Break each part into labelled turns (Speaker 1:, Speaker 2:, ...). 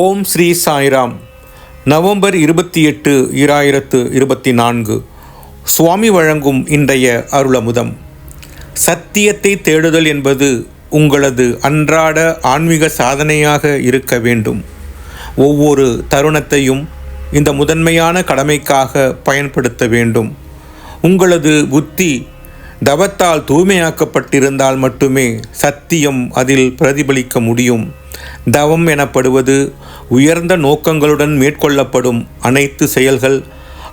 Speaker 1: ஓம் Sri Sairam. November இருபத்தி எட்டு இராயிரத்து இருபத்தி நான்கு சுவாமி வழங்கும் இன்றைய அருளமுதம். சத்தியத்தை தேடுதல் என்பது உங்களது அன்றாட ஆன்மீக சாதனையாக இருக்க வேண்டும். ஒவ்வொரு தருணத்தையும் இந்த முதன்மையான கடமைக்காக பயன்படுத்த வேண்டும். உங்களது புத்தி தவத்தால் தூய்மையாக்கப்பட்டிருந்தால் மட்டுமே சத்தியம் அதில் பிரதிபலிக்க முடியும். தவம் எனப்படுவது உயர்ந்த நோக்கங்களுடன் மேற்கொள்ளப்படும் அனைத்து செயல்கள்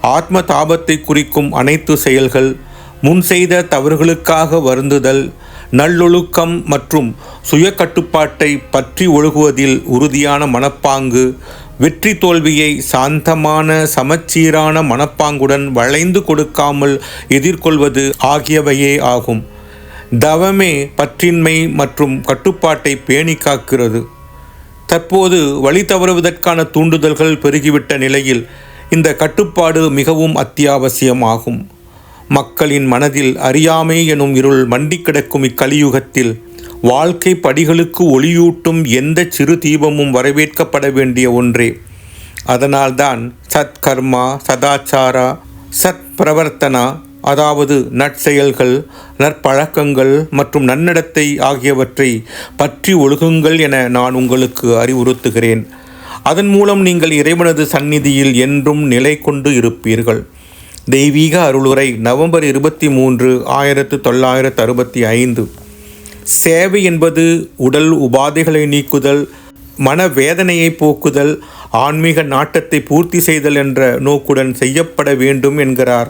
Speaker 1: ஆத்ம தாபத்தை குறிக்கும் அனைத்து செயல்கள் முன் செய்த தவறுகளுக்காக வருந்துதல் நல்லொழுக்கம் மற்றும் சுய கட்டுப்பாட்டை பற்றி ஒழுகுவதில் உறுதியான மனப்பாங்கு வெற்றி தோல்வியை சாந்தமான சமச்சீரான மனப்பாங்குடன் வளைந்து கொடுக்காமல் எதிர்கொள்வது ஆகியவையே ஆகும். தவமே பற்றின்மை மற்றும் கட்டுப்பாட்டை பேணி காக்கிறது தற்போது வழி தவறுவதற்கான தூண்டுதல்கள் பெருகிவிட்ட நிலையில் இந்த கட்டுப்பாடு மிகவும் அத்தியாவசியமாகும். மக்களின் மனதில் அறியாமை எனும் இருள் மண்டி கிடக்கும் இக்கலியுகத்தில் வாழ்க்கை படிகளுக்கு ஒளியூட்டும் எந்த சிறு தீபமும் வரவேற்கப்பட வேண்டிய ஒன்றே. அதனால்தான் சத்கர்மா சதாச்சாரா சத் பிரவர்த்தனா அதாவது நற்செயல்கள் நற்பழக்கங்கள் மற்றும் நன்னடத்தை ஆகியவற்றை பற்றி ஒழுகுங்கள் என நான் உங்களுக்கு அறிவுறுத்துகிறேன். அதன் மூலம் நீங்கள் இறைவனது சந்நிதியில் என்றும் நிலை கொண்டு இருப்பீர்கள். தெய்வீக அருளுரை நவம்பர் இருபத்தி மூன்று ஆயிரத்து தொள்ளாயிரத்து அறுபத்தி ஐந்து. சேவை என்பது உடல் உபாதைகளை நீக்குதல் மன வேதனையை போக்குதல் ஆன்மீக நாட்டத்தை பூர்த்தி செய்தல் என்ற நோக்குடன் செய்யப்பட வேண்டும் என்கிறார்